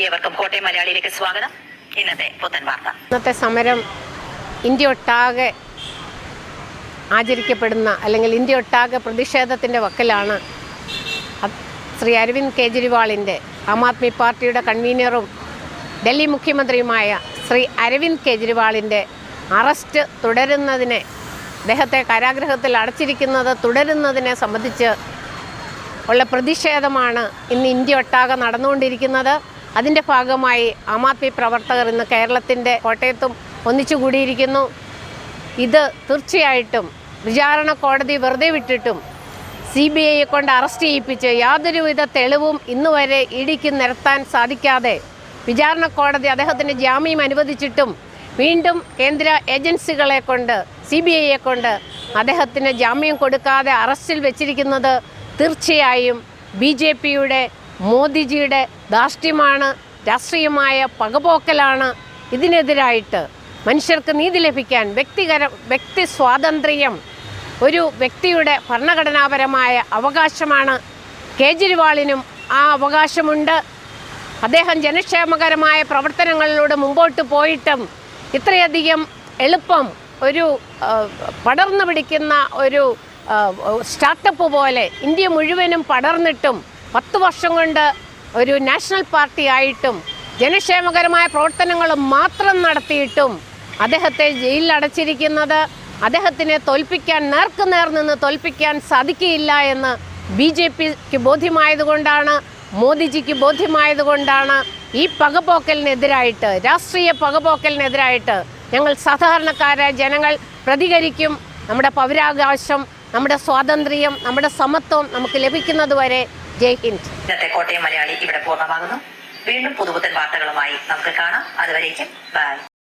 ഏവർക്കും കോട്ടയം മലയാളിയിലേക്ക് സ്വാഗതം. ഇന്നത്തെ പുത്തൻ വാർത്ത. ഇന്നത്തെ സമരം ഇന്ത്യ ഒട്ടാകെ ആചരിക്കപ്പെടുന്ന അല്ലെങ്കിൽ ഇന്ത്യ ഒട്ടാകെ പ്രതിഷേധത്തിന്റെ വക്കലാണ് ശ്രീ അരവിന്ദ് കെജ്രിവാളിന്റെ ആം ആദ്മി പാർട്ടിയുടെ കൺവീനറും ഡൽഹി മുഖ്യമന്ത്രിയുമായ ശ്രീ അരവിന്ദ് കെജ്രിവാളിന്റെ അറസ്റ്റ് തുടരുന്നതിനെ അദ്ദേഹത്തെ കാരാഗ്രഹത്തിൽ അടച്ചിരിക്കുന്നത് തുടരുന്നതിനെ സംബന്ധിച്ച് ഉള്ള പ്രതിഷേധമാണ് ഇന്ന് ഇന്ത്യ ഒട്ടാകെ നടന്നുകൊണ്ടിരിക്കുന്നത്. അതിന്റെ ഭാഗമായി ആം ആദ്മി പ്രവർത്തകർ ഇന്ന് കേരളത്തിന്റെ കോട്ടയത്തും ഒന്നിച്ചു കൂടിയിരിക്കുന്നു. ഇത് തീർച്ചയായിട്ടും വിചാരണ കോടതി വെറുതെ വിട്ടിട്ടും സി ബി ഐയെ കൊണ്ട് അറസ്റ്റ് ചെയ്യിപ്പിച്ച് യാതൊരുവിധ തെളിവും ഇന്ന് വരെ ഇടിക്ക് നിരത്താൻ സാധിക്കാതെ വിചാരണ കോടതി അദ്ദേഹത്തിന് ജാമ്യം അനുവദിച്ചിട്ടും വീണ്ടും കേന്ദ്ര ഏജൻസികളെ കൊണ്ട് സി ബി ഐയെ കൊണ്ട് അദ്ദേഹത്തിന് ജാമ്യം കൊടുക്കാതെ അറസ്റ്റിൽ വെച്ചിരിക്കുന്നത് തീർച്ചയായും ബി ജെ പിയുടെ മോദിജിയുടെ ധാർഷ്ട്യമാണ് രാഷ്ട്രീയമായ പകപോക്കലാണ്. ഇതിനെതിരായിട്ട് മനുഷ്യർക്ക് നീതി ലഭിക്കാൻ വ്യക്തികര വ്യക്തി സ്വാതന്ത്ര്യം ഒരു വ്യക്തിയുടെ ഭരണഘടനാപരമായ അവകാശമാണ്. കേജ്രിവാളിനും ആ അവകാശമുണ്ട്. അദ്ദേഹം ജനക്ഷേമകരമായ പ്രവർത്തനങ്ങളിലൂടെ മുമ്പോട്ട് പോയിട്ടും ഇത്രയധികം എളുപ്പം ഒരു പടർന്നു പിടിക്കുന്ന ഒരു സ്റ്റാർട്ടപ്പ് പോലെ ഇന്ത്യ മുഴുവനും പടർന്നിട്ടും പത്ത് വർഷം കൊണ്ട് ഒരു നാഷണൽ പാർട്ടി ആയിട്ടും ജനക്ഷേമകരമായ പ്രവർത്തനങ്ങൾ മാത്രം നടത്തിയിട്ടും അദ്ദേഹത്തെ ജയിലിൽ അടച്ചിരിക്കുന്നത് അദ്ദേഹത്തിനെ തോൽപ്പിക്കാൻ നേർക്ക് നേർ നിന്ന് തോൽപ്പിക്കാൻ സാധിക്കില്ല എന്ന് ബി ജെ പിക്ക് ബോധ്യമായതുകൊണ്ടാണ് മോദിജിക്ക് ബോധ്യമായതുകൊണ്ടാണ് ഈ പകപോക്കലിനെതിരായിട്ട് രാഷ്ട്രീയ പകപോക്കലിനെതിരായിട്ട് ഞങ്ങൾ സാധാരണക്കാരായ ജനങ്ങൾ പ്രതികരിക്കും. നമ്മുടെ പൗരാവകാശം നമ്മുടെ സ്വാതന്ത്ര്യം നമ്മുടെ സമത്വം നമുക്ക് ലഭിക്കുന്നതുവരെ ജയ് ഹിന്ദ് ഇന്നത്തെ കോട്ടയം മലയാളി ഇവിടെ പൂർണമാകുന്നു. വീണ്ടും പുതുപുത്തൻ വാർത്തകളുമായി നമുക്ക് കാണാം. അതുവരേക്കും ബൈ.